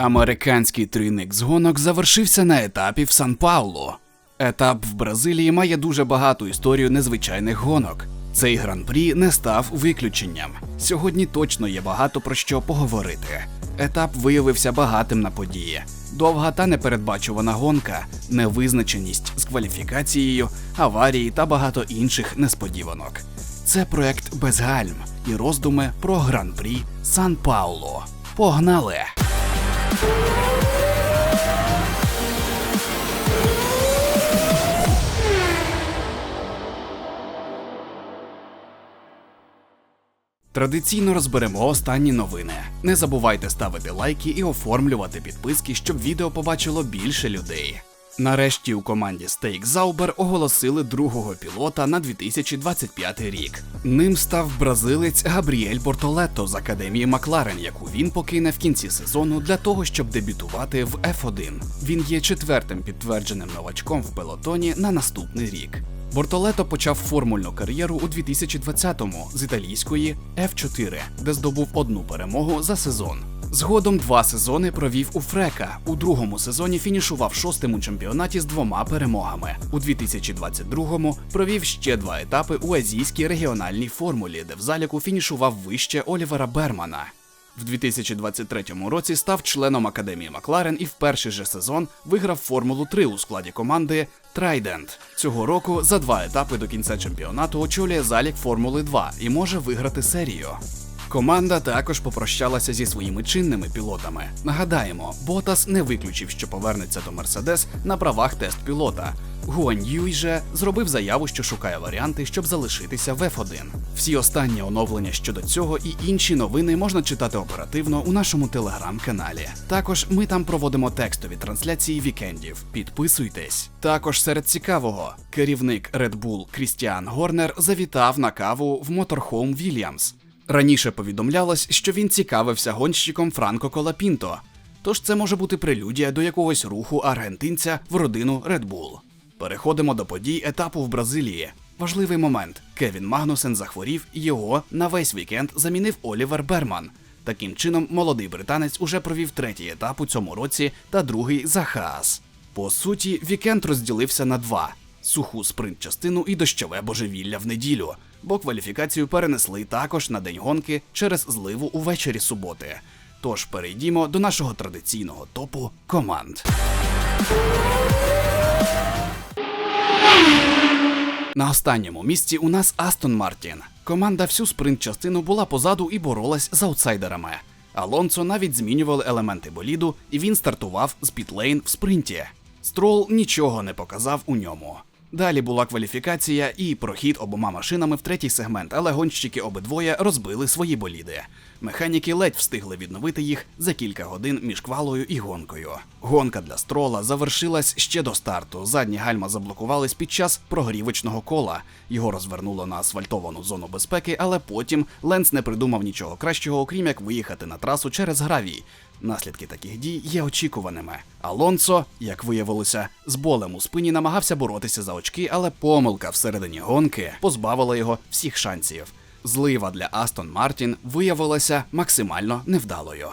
Американський трійник з гонок завершився на етапі в Сан-Паулу. Етап в Бразилії має дуже багату історію незвичайних гонок. Цей гран-прі не став виключенням. Сьогодні точно є багато про що поговорити. Етап виявився багатим на події. Довга та непередбачувана гонка, невизначеність з кваліфікацією, аварії та багато інших несподіванок. Це проект без гальм і роздуми про гран-прі Сан-Пауло. Погнали! Традиційно розберемо останні новини. Не забувайте ставити лайки і оформлювати підписки, щоб відео побачило більше людей. Нарешті у команді Стейк Заубер оголосили другого пілота на 2025 рік. Ним став бразилець Габріель Бортолетто з академії Макларен, яку він покине в кінці сезону для того, щоб дебютувати в F1. Він є четвертим підтвердженим новачком в пелотоні на наступний рік. Бортолето почав формульну кар'єру у 2020-му з італійської F4, де здобув одну перемогу за сезон. Згодом два сезони провів у Фрека. У другому сезоні фінішував шостим у чемпіонаті з двома перемогами. У 2022-му провів ще два етапи у азійській регіональній формулі, де в заліку фінішував вище Олівера Бермана. В 2023 році став членом академії Макларен і в перший же сезон виграв Формулу 3 у складі команди Trident. Цього року за два етапи до кінця чемпіонату очолює залік Формули 2 і може виграти серію. Команда також попрощалася зі своїми чинними пілотами. Нагадаємо, Ботас не виключив, що повернеться до Мерседес на правах тест-пілота. Гуань Юй же зробив заяву, що шукає варіанти, щоб залишитися в F1. Всі останні оновлення щодо цього і інші новини можна читати оперативно у нашому телеграм-каналі. Також ми там проводимо текстові трансляції вікендів. Підписуйтесь. Також серед цікавого керівник Red Bull Крістіан Горнер завітав на каву в Motorhome Williams. Раніше повідомлялось, що він цікавився гонщиком Франко Колапінто. Тож це може бути прелюдія до якогось руху аргентинця в родину Red Bull. Переходимо до подій етапу в Бразилії. Важливий момент: Кевін Магнусен захворів, і його на весь вікенд замінив Олівер Берман. Таким чином, молодий британець уже провів третій етап у цьому році та другий за Хаас. По суті, вікенд розділився на два: суху спринт-частину і дощове божевілля в неділю, бо кваліфікацію перенесли також на день гонки через зливу увечері суботи. Тож перейдімо до нашого традиційного топу команд. На останньому місці у нас Астон Мартін. Команда всю спринт-частину була позаду і боролась з аутсайдерами. Алонсо навіть змінювали елементи боліду, і він стартував з пітлейн в спринті. Строл нічого не показав у ньому. Далі була кваліфікація і прохід обома машинами в третій сегмент, але гонщики обидвоє розбили свої боліди. Механіки ледь встигли відновити їх за кілька годин між квалою і гонкою. Гонка для строла завершилась ще до старту. Задні гальма заблокувались під час прогрівочного кола. Його розвернуло на асфальтовану зону безпеки, але потім Ленц не придумав нічого кращого, окрім як виїхати на трасу через гравій. Наслідки таких дій є очікуваними. Алонсо, як виявилося, з болем у спині намагався боротися за очки, але помилка всередині гонки позбавила його всіх шансів. Злива для Астон Мартін виявилася максимально невдалою.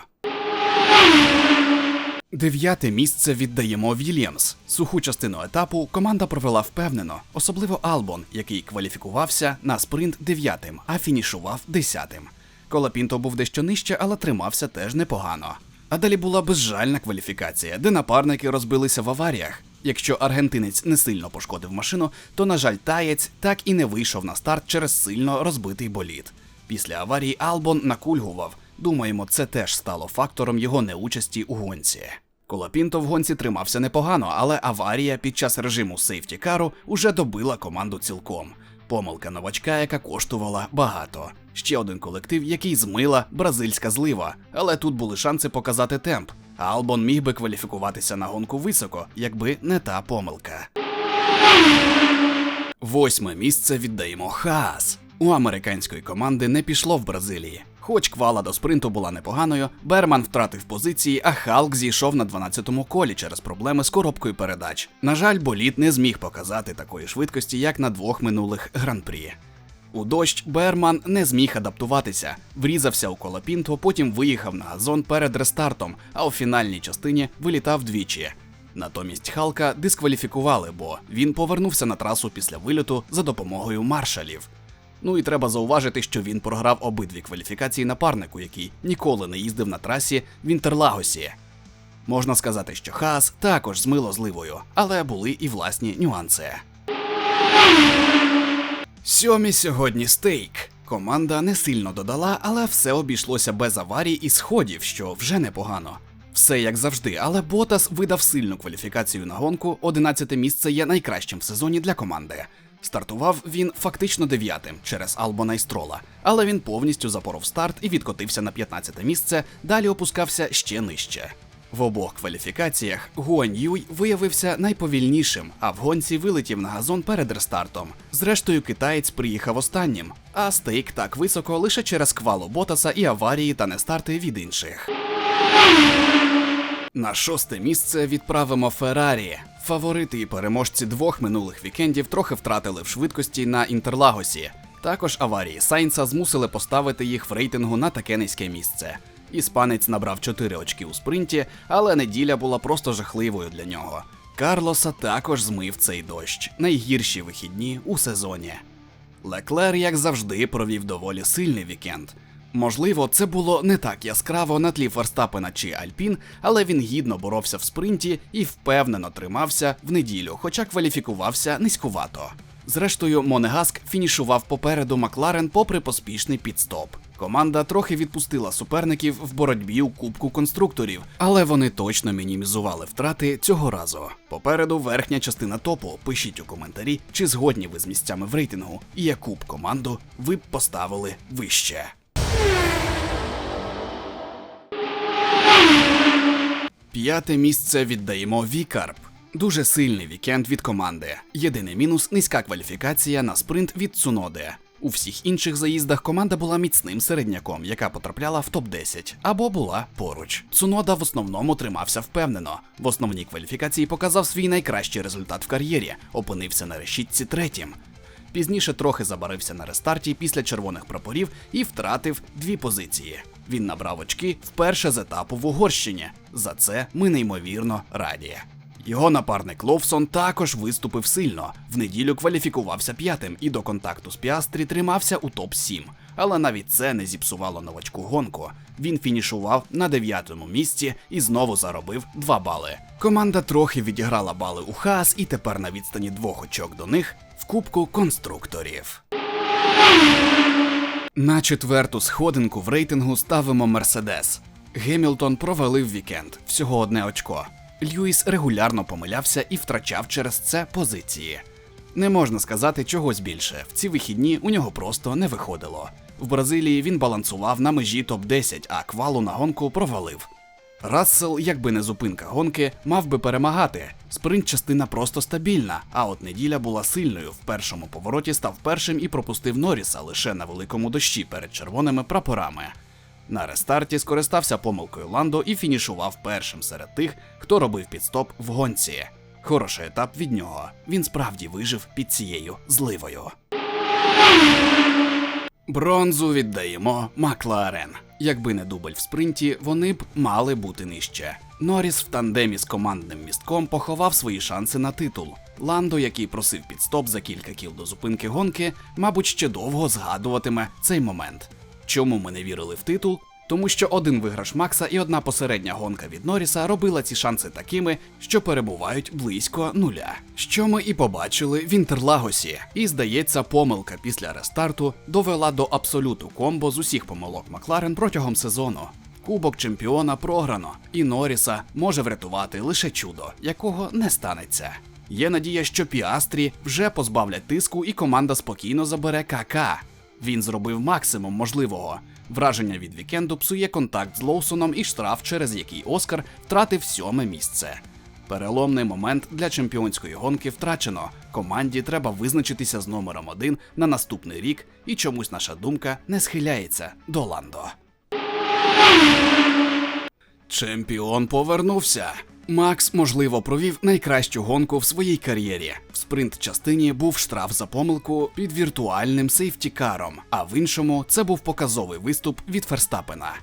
Дев'яте місце віддаємо Вільямс. Суху частину етапу команда провела впевнено, особливо Албон, який кваліфікувався на спринт дев'ятим, а фінішував десятим. Колапінто був дещо нижче, але тримався теж непогано. А далі була безжальна кваліфікація, де напарники розбилися в аваріях. Якщо аргентинець не сильно пошкодив машину, то, на жаль, таєць так і не вийшов на старт через сильно розбитий болід. Після аварії Албон накульгував. Думаємо, це теж стало фактором його неучасті у гонці. Колапінто в гонці тримався непогано, але аварія під час режиму сейфтікару уже добила команду цілком. Помилка новачка, яка коштувала багато. Ще один колектив, який змила бразильська злива, але тут були шанси показати темп. Албон міг би кваліфікуватися на гонку високо, якби не та помилка. Восьме місце віддаємо Хаас. У американської команди не пішло в Бразилії. Хоч квала до спринту була непоганою, Берман втратив позиції, а Халк зійшов на 12-му колі через проблеми з коробкою передач. На жаль, боліт не зміг показати такої швидкості, як на двох минулих гран-прі. У дощ Берман не зміг адаптуватися, врізався у колопінто, потім виїхав на газон перед рестартом, а у фінальній частині вилітав двічі. Натомість Халка дискваліфікували, бо він повернувся на трасу після вильоту за допомогою маршалів. Ну і треба зауважити, що він програв обидві кваліфікації напарнику, який ніколи не їздив на трасі в Інтерлагосі. Можна сказати, що Хаас також змило зливою, але були і власні нюанси. Сьомі сьогодні стейк. Команда не сильно додала, але все обійшлося без аварій і сходів, що вже непогано. Все як завжди, але Ботас видав сильну кваліфікацію на гонку. 11 місце є найкращим в сезоні для команди. Стартував він фактично дев'ятим через Албона і Строла, але він повністю запоров старт і відкотився на 15 місце, далі опускався ще нижче. В обох кваліфікаціях Гуань Юй виявився найповільнішим, а в гонці вилетів на газон перед рестартом. Зрештою, китаєць приїхав останнім, а стейк так високо лише через квалу Ботаса і аварії та нестарти від інших. На шосте місце відправимо Феррарі. Фаворити і переможці двох минулих вікендів трохи втратили в швидкості на Інтерлагосі. Також аварії Сайнса змусили поставити їх в рейтингу на таке низьке місце. Іспанець набрав 4 очки у спринті, але неділя була просто жахливою для нього. Карлоса також змив цей дощ. Найгірші вихідні у сезоні. Леклер, як завжди, провів доволі сильний вікенд. Можливо, це було не так яскраво на тлі Ферстапена чи Альпін, але він гідно боровся в спринті і впевнено тримався в неділю, хоча кваліфікувався низькувато. Зрештою, Монегаск фінішував попереду Макларен попри поспішний підстоп. Команда трохи відпустила суперників в боротьбі у Кубку конструкторів, але вони точно мінімізували втрати цього разу. Попереду верхня частина топу. Пишіть у коментарі, чи згодні ви з місцями в рейтингу, і яку б команду ви б поставили вище. П'яте місце віддаємо Вікарп. Дуже сильний вікенд від команди. Єдиний мінус низька кваліфікація на спринт від Цуноди. У всіх інших заїздах команда була міцним середняком, яка потрапляла в топ-10 або була поруч. Цунода в основному тримався впевнено. В основній кваліфікації показав свій найкращий результат в кар'єрі, опинився на решітці третім. Пізніше трохи забарився на рестарті після червоних прапорів і втратив дві позиції. Він набрав очки вперше з етапу в Угорщині. За це ми неймовірно раді. Його напарник Ловсон також виступив сильно. В неділю кваліфікувався п'ятим і до контакту з Піастрі тримався у топ-7. Але навіть це не зіпсувало новачку гонку. Він фінішував на дев'ятому місці і знову заробив 2 бали. Команда трохи відіграла бали у Хаас і тепер на відстані двох очок до них в Кубку конструкторів. На четверту сходинку в рейтингу ставимо Мерседес. Гемілтон провалив вікенд, всього одне очко. Льюіс регулярно помилявся і втрачав через це позиції. Не можна сказати чогось більше. В ці вихідні у нього просто не виходило. В Бразилії він балансував на межі топ-10, а квалу на гонку провалив. Рассел, якби не зупинка гонки, мав би перемагати. Спринт частина просто стабільна, а от неділя була сильною. В першому повороті став першим і пропустив Норріса лише на великому дощі перед червоними прапорами. На рестарті скористався помилкою Ландо і фінішував першим серед тих, хто робив підстоп в гонці. Хороший етап від нього. Він справді вижив під цією зливою. Бронзу віддаємо Макларен. Якби не дубль в спринті, вони б мали бути нижче. Норріс в тандемі з командним містком поховав свої шанси на титул. Ландо, який просив підстоп за кілька кіл до зупинки гонки, мабуть, ще довго згадуватиме цей момент. Чому ми не вірили в титул? Тому що один виграш Макса і одна посередня гонка від Норріса робила ці шанси такими, що перебувають близько нуля. Що ми і побачили в Інтерлагосі. І здається, помилка після рестарту довела до абсолюту комбо з усіх помилок Макларен протягом сезону. Кубок чемпіона програно, і Норріса може врятувати лише чудо, якого не станеться. Є надія, що Піастрі вже позбавлять тиску, і команда спокійно забере КК. Він зробив максимум можливого. Враження від вікенду псує контакт з Лоусоном і штраф, через який Оскар втратив сьоме місце. Переломний момент для чемпіонської гонки втрачено. Команді треба визначитися з номером один на наступний рік, і чомусь наша думка не схиляється до Ландо. Чемпіон повернувся. Макс, можливо, провів найкращу гонку в своїй кар'єрі. Спринт частині був штраф за помилку під віртуальним сейфтікаром, а в іншому це був показовий виступ від Ферстапена.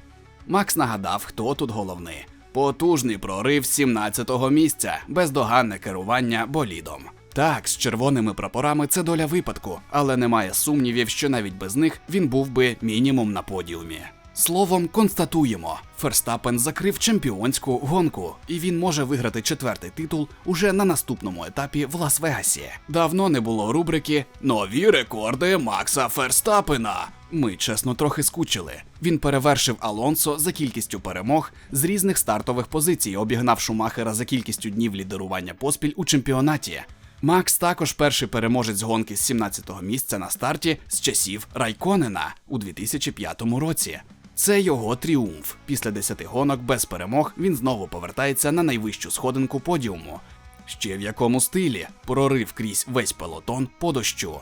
Макс нагадав, хто тут головний. Потужний прорив 17-го місця, бездоганне керування болідом. Так, з червоними прапорами це доля випадку, але немає сумнівів, що навіть без них він був би мінімум на подіумі. Словом, констатуємо, Ферстапен закрив чемпіонську гонку, і він може виграти четвертий титул уже на наступному етапі в Лас-Вегасі. Давно не було рубрики Нові рекорди Макса Ферстапена. Ми чесно трохи скучили. Він перевершив Алонсо за кількістю перемог з різних стартових позицій, обігнав Шумахера за кількістю днів лідерування поспіль у чемпіонаті. Макс також перший переможець гонки з 17-го місця на старті з часів Райконена у 2005 році. Це його тріумф. Після 10 гонок без перемог він знову повертається на найвищу сходинку подіуму. Ще в якому стилі прорив крізь весь пелотон по дощу.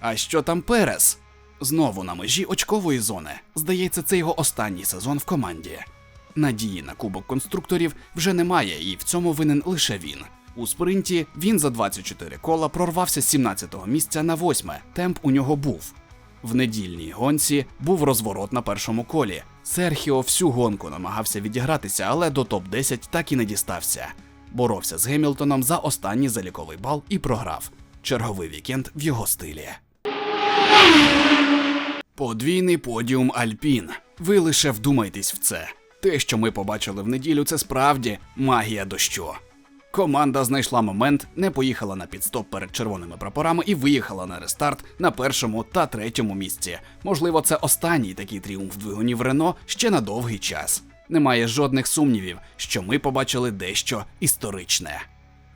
А що там Перес? Знову на межі очкової зони. Здається, це його останній сезон в команді. Надії на кубок конструкторів вже немає, і в цьому винен лише він. У спринті він за 24 кола прорвався з 17-го місця на 8 Темп у нього був. В недільній гонці був розворот на першому колі. Серхіо всю гонку намагався відігратися, але до топ-10 так і не дістався. Боровся з Гемілтоном за останній заліковий бал і програв. Черговий вікенд в його стилі. Подвійний подіум Альпін. Ви лише вдумайтесь в це. Те, що ми побачили в неділю, це справді магія дощу. Команда знайшла момент, не поїхала на підстоп перед червоними прапорами і виїхала на рестарт на першому та третьому місці. Можливо, це останній такий тріумф двигунів Рено ще на довгий час. Немає жодних сумнівів, що ми побачили дещо історичне.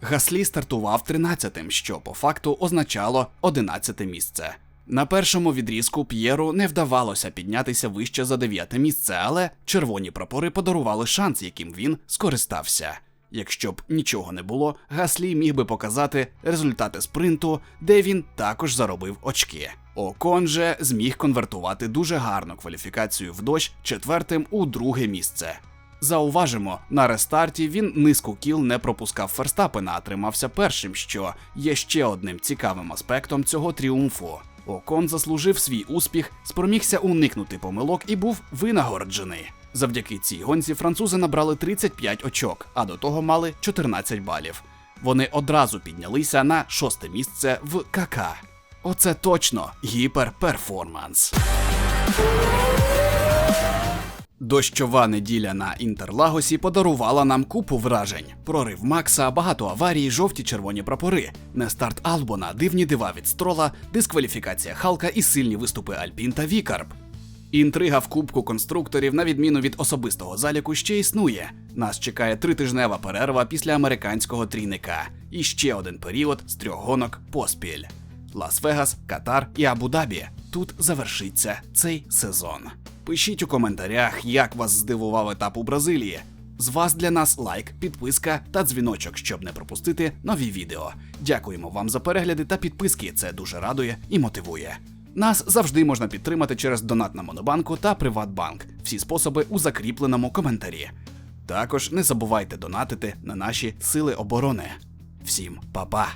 Гаслі стартував 13-тим, що по факту означало 11 місце. На першому відрізку П'єру не вдавалося піднятися вище за дев'яте місце, але червоні прапори подарували шанс, яким він скористався. Якщо б нічого не було, Гаслі міг би показати результати спринту, де він також заробив очки. Окон же зміг конвертувати дуже гарну кваліфікацію в дощ четвертим у друге місце. Зауважимо, на рестарті він низку кіл не пропускав Ферстапена, а тримався першим, що є ще одним цікавим аспектом цього тріумфу. Окон заслужив свій успіх, спромігся уникнути помилок і був винагороджений. Завдяки цій гонці французи набрали 35 очок, а до того мали 14 балів. Вони одразу піднялися на шосте місце в КК. Оце точно гіперперформанс. Дощова неділя на Інтерлагосі подарувала нам купу вражень. Прорив Макса, багато аварій, жовті червоні прапори, нестарт Албона, дивні дива від строла, дискваліфікація Халка і сильні виступи Альпін та Вікарб. Інтрига в кубку конструкторів, на відміну від особистого заліку, ще існує. Нас чекає тритижнева перерва після американського трійника і ще один період з трьох гонок поспіль. Лас-Вегас, Катар і Абу-Дабі. Тут завершиться цей сезон. Пишіть у коментарях, як вас здивував етап у Бразилії. З вас для нас лайк, підписка та дзвіночок, щоб не пропустити нові відео. Дякуємо вам за перегляди та підписки. Це дуже радує і мотивує. Нас завжди можна підтримати через донат на Монобанку та Приватбанк. Всі способи у закріпленому коментарі. Також не забувайте донатити на наші сили оборони. Всім па-па!